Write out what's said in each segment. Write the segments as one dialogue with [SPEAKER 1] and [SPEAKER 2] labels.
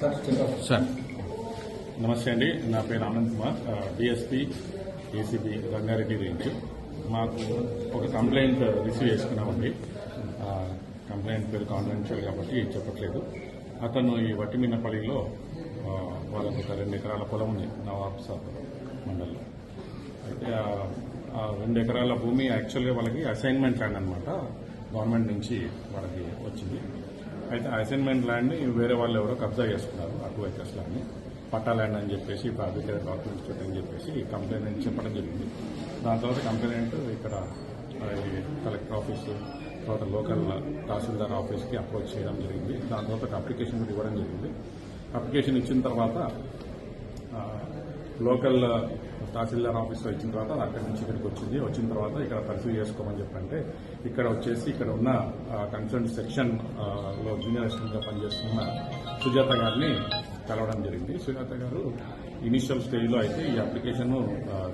[SPEAKER 1] Sir
[SPEAKER 2] నమస్తే అండి. నా పేరు Anand Kumar. DSP ACB Rangareddy range. మాకు ఒక కంప్లైంట్ రిసీవ్ చేసుకున్నామండి. ఆ, కంప్లైంట్ పేరు కాన్ఫిడెన్షియల్ కాబట్టి చెప్పట్లేదు. అతను ఈ వట్టిమిన్నపల్లిలో ఆ, వాళ్ళకు ఒక రెండు ఎకరాల పొలం ఉంది నవాబ్ సాబ్ మండల్లో. అయితే ఆ- ఆ రెండు ఎకరాల భూమి యాక్చువల్గా వాళ్ళకి అసైన్మెంట్ ల్యాండ్ అనమాట గవర్నమెంట్ నుంచి వాళ్ళకి వచ్చింది. అయితే అసైన్మెంట్ ల్యాండ్ని వేరే వాళ్ళు ఎవరో కబ్జా చేసుకున్నారు అటు టూ ఎకర్స్ ల్యాండ్ని పట్టా ల్యాండ్ అని చెప్పేసి ఫ్యాబ్రికేటెడ్ డాక్యుమెంట్స్ పెట్టని చెప్పేసి కంప్లైంట్ చెప్పడం జరిగింది. దాని తర్వాత కంప్లైంట్ ఇక్కడ కలెక్టర్ ఆఫీసు తర్వాత లోకల్ తహసీల్దార్ ఆఫీస్కి అప్రోచ్ చేయడం జరిగింది. దాని తర్వాత అప్లికేషన్ కూడా ఇవ్వడం జరిగింది. అప్లికేషన్ ఇచ్చిన తర్వాత లోకల్ తహసీల్దార్ ఆఫీస్లో ఇచ్చిన తర్వాత అక్కడి నుంచి ఇక్కడికి వచ్చింది. వచ్చిన తర్వాత ఇక్కడ పరిశీలి చేసుకోమని చెప్పంటే ఇక్కడ వచ్చేసి ఇక్కడ ఉన్న కన్సర్న్ సెక్షన్లో జూనియర్ అసిస్టెంట్గా పనిచేస్తున్న సుజాత గారిని కలవడం జరిగింది. సుజాత గారు ఇనిషియల్ స్టేజ్లో అయితే ఈ అప్లికేషన్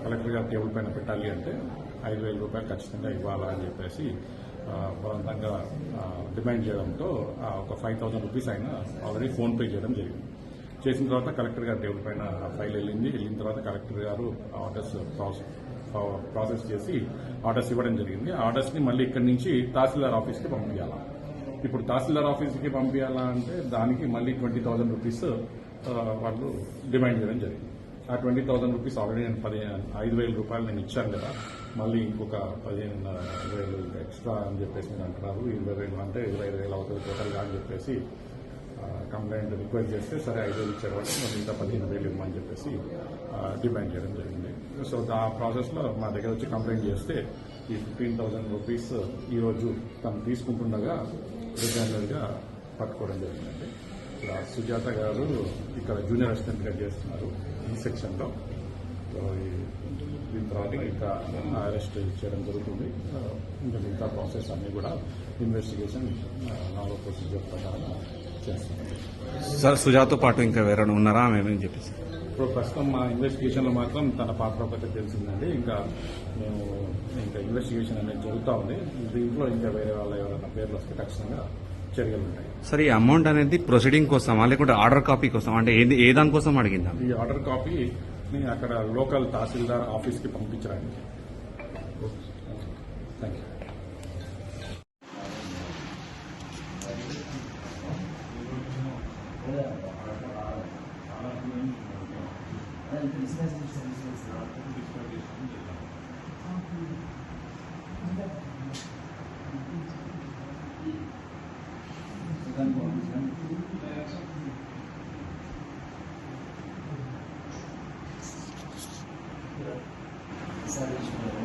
[SPEAKER 2] కలెక్టర్ గారి టేబుల్ పైన పెట్టాలి అంటే ఐదు వేల రూపాయలు ఖచ్చితంగా ఇవ్వాలా అని చెప్పేసి బలవంతంగా డిమాండ్ చేయడంతో ఆ, ఒక ఫైవ్ థౌసండ్ రూపీస్ ఆయన ఆల్రెడీ ఫోన్పే చేయడం జరిగింది. చేసిన తర్వాత కలెక్టర్ గారి టేబుల్ పైన ఫైల్ వెళ్ళింది. వెళ్ళిన తర్వాత కలెక్టర్ గారు ఆర్డర్స్ ప్రాసెస్ ప్రాసెస్ చేసి ఆర్డర్స్ ఇవ్వడం జరిగింది. ఆర్డర్స్ని మళ్ళీ ఇక్కడి నుంచి తహసీల్దార్ ఆఫీస్కి పంపించాలా. ఇప్పుడు తహసీల్దార్ ఆఫీస్కి పంపించాలా అంటే దానికి మళ్ళీ ట్వంటీ థౌసండ్ రూపీస్ వాళ్ళు డిమాండ్ చేయడం జరిగింది. ఆ ట్వంటీ థౌసండ్ రూపీస్ ఆల్రెడీ నేను పదిహేను ఐదు వేల రూపాయలు నేను ఇచ్చాను కదా మళ్ళీ ఇంకొక పదిహేను వేలు ఎక్స్ట్రా అని చెప్పేసి మీరు అంటున్నారు. ఇరవై వేలు అంటే ఇరవై ఐదు వేలు అవుతుంది టోటల్గా అని చెప్పేసి ఆన్లైన్ రిక్వెస్ట్ చేస్తే సరే ఐదు వేలు ఇచ్చారు వాళ్ళు మరి ఇంకా పదిహేను వేలు ఇవ్వమని చెప్పేసి డిమాండ్ చేయడం జరిగింది. సో ఆ ప్రాసెస్లో మా దగ్గర వచ్చి కంప్లైంట్ చేస్తే ఈ ఫిఫ్టీన్ థౌసండ్ రూపీస్ ఈరోజు తను తీసుకుంటుండగా రిటైనర్గా పట్టుకోవడం జరిగిందండి. సుజాత గారు ఇక్కడ జూనియర్ అసిస్టెంట్గా చేస్తున్నారు ఈ సెక్షన్లో దీని తర్వాత ఇంకా అరెస్ట్ చేయడం జరుగుతుంది. ఇంకా మిగతా ప్రాసెస్ అన్నీ కూడా ఇన్వెస్టిగేషన్ నాలుగో ప్రొసీజర్ ప్రకారం
[SPEAKER 3] సార్ సుజాతో పాటు ఇంకా వేరే ఉన్నారా? ఆమె ఏమని చెప్పేసి?
[SPEAKER 2] ఇప్పుడు ప్రస్తుతం మా ఇన్వెస్టిగేషన్లో మాత్రం తన పాత్ర ఒకటి తెలిసిందండి. ఇంకా మేము ఇంకా ఇన్వెస్టిగేషన్ అనేది జరుగుతూ ఉంది. దీంట్లో ఇంకా వేరే వాళ్ళ ఎవరైనా పేర్లు వస్తే ఖచ్చితంగా చర్యలు ఉంటాయి.
[SPEAKER 3] సార్ ఈ అమౌంట్ అనేది ప్రొసీడింగ్ కోసమా? లేకుంటే ఆర్డర్ కాపీ కోసం అంటే ఏది ఏ దాని కోసం అడిగిందా?
[SPEAKER 2] ఈ ఆర్డర్ కాపీ అక్కడ లోకల్ తహసీల్దార్ ఆఫీస్కి పంపించడానికి. Thank you
[SPEAKER 4] Sabe, tipo.